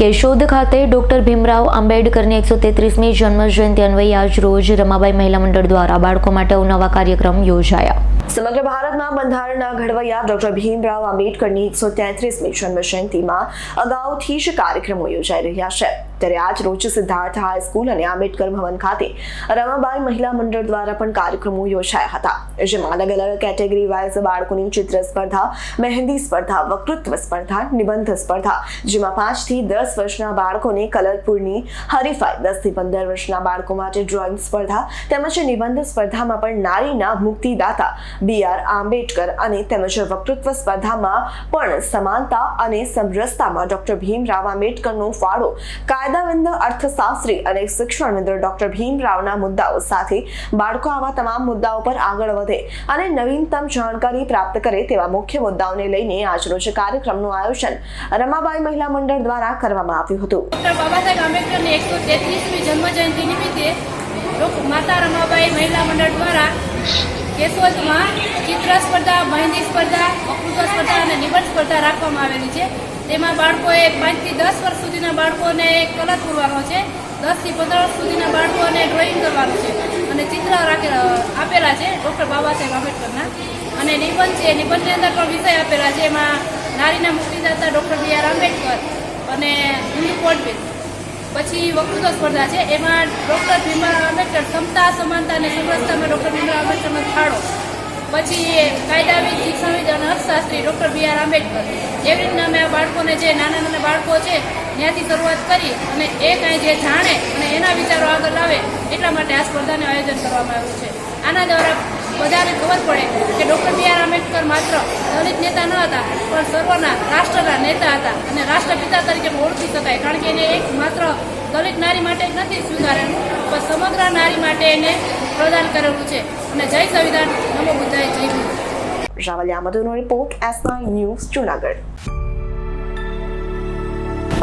કેશોદ ખાતે ડોક્ટર ભીમરાવ આંબેડકરની એકસો તેત્રીસમી જન્મ જયંતિ અન્વયે આજ રોજ રમાબાઈ મહિલા મંડળ દ્વારા બાળકો માટે અવનવા કાર્યક્રમ યોજાયા. સમગ્ર ભારતમાં બંધારણના ઘડવૈયા ડોક્ટર ભીમરાવ આંબેડકરની એકસો તેત્રીસમી જન્મ જયંતિમાં અગાઉથી જ કાર્યક્રમો યોજાઈ રહ્યા છે. ત્યારે આજ રોજ સિદ્ધાર્થ હાઈસ્કૂલ અને આંબેડકર ભવન ખાતે રમાબાઈ મહિલા મંડળ દ્વારા પણ કાર્યક્રમો યોજાયા હતા. જેમાં અલગ અલગ કેટેગરી વાઇઝ બાળકોની ચિત્ર સ્પર્ધા, મહેંદી સ્પર્ધા, વક્તૃત્વ સ્પર્ધા, નિબંધ સ્પર્ધા, જેમાં પાંચથી દસ વર્ષના બાળકોને કલરપુરની હરીફાઈ, દસથી પંદર વર્ષના બાળકો માટે ડ્રોઈંગ સ્પર્ધા તેમજ નિબંધ સ્પર્ધામાં પણ નારીના મુક્તિદાતા બી આર આંબેડકર અને તેમજ વક્તૃત્વ સ્પર્ધામાં પણ સમાનતા અને સમરસતામાં ડોક્ટર ભીમરાવ આંબેડકરનો ફાળો કાયદાવિંદ અર્થશાસ્ત્રી અને શિક્ષણવિંદ ડોક્ટર ભીમરાવના મુદ્દાઓ સાથે બાળકો આવા તમામ મુદ્દાઓ પર આગળ વધે અને નવીનતમ જાણકારી પ્રાપ્ત કરે તેવા મુખ્ય મુદ્દાઓને લઈને આજરોજ કાર્યક્રમનું આયોજન રમાબાઈ મહિલા મંડળ દ્વારા કરવામાં આવ્યું હતું. ડૉક્ટર બાબા નિમિત્તે માતા રમાબાઈ મહિલા મંડળ દ્વારા કેશોદમાં ચિત્ર સ્પર્ધા, મહેંદી સ્પર્ધા વકૃત્વ સ્પર્ધા અને નિબંધ સ્પર્ધા રાખવામાં આવેલી છે. તેમાં બાળકોએ પાંચથી દસ વર્ષ સુધીના બાળકોને કલર પૂરવાનો છે. દસથી પંદર વર્ષ સુધીના બાળકોને ડ્રોઈંગ કરવાનું છે. અને ચિત્ર આપેલા છે ડૉક્ટર બાબા સાહેબ આંબેડકરના. અને નિબંધ છે, નિબંધની અંદર પણ વિષય આપેલા છે. એમાં નારીના મુક્તિદાતા ડૉક્ટર બી આર આંબેડકર અને હિન્દુ કોડબેઝ પછી વક્તૃત્વ સ્પર્ધા છે. એમાં ડૉક્ટર ભીમરાવ આંબેડકર ક્ષમતા સમાનતા અને સમરસતામાં ડૉક્ટર ભીમરાવ આંબેડકરનો ફાળો પછી કાયદાવિદ, શિક્ષણવિદ અને અર્થશાસ્ત્રી ડૉક્ટર બી આર આંબેડકર. એવી રીતના અમે આ બાળકોને જે નાના નાના બાળકો છે, ત્યાંથી શરૂઆત કરી અને એ કાંઈ જે જાણે અને એના વિચારો આગળ લાવે, એટલા માટે આ સ્પર્ધાનું આયોજન કરવામાં આવ્યું છે. આના દ્વારા બધાને ખબર પડે કે ડૉક્ટર બી આર આંબેડકર માત્ર દલિત નેતા ન હતા પણ સર્વના રાષ્ટ્રના નેતા હતા અને રાષ્ટ્રપિતા તરીકે ઓળખી શકાય. કારણ કે એને એક માત્ર દલિત નારી માટે નથી સ્વીકારેલું પણ સમગ્ર નારી માટે એને પ્રદાન કરેલું છે. અને જય સંવિધાન, નમો બુદ્ધાય, જય ભીમ રાવલિયા મધુનો રિપોર્ટ, એસ ન્યૂઝ, જુનાગઢ.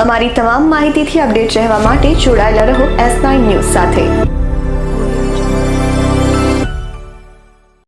અમારી તમામ માહિતીથી અપડેટ રહેવા માટે જોડાયેલા રહો એસ ન્યૂઝ સાથે.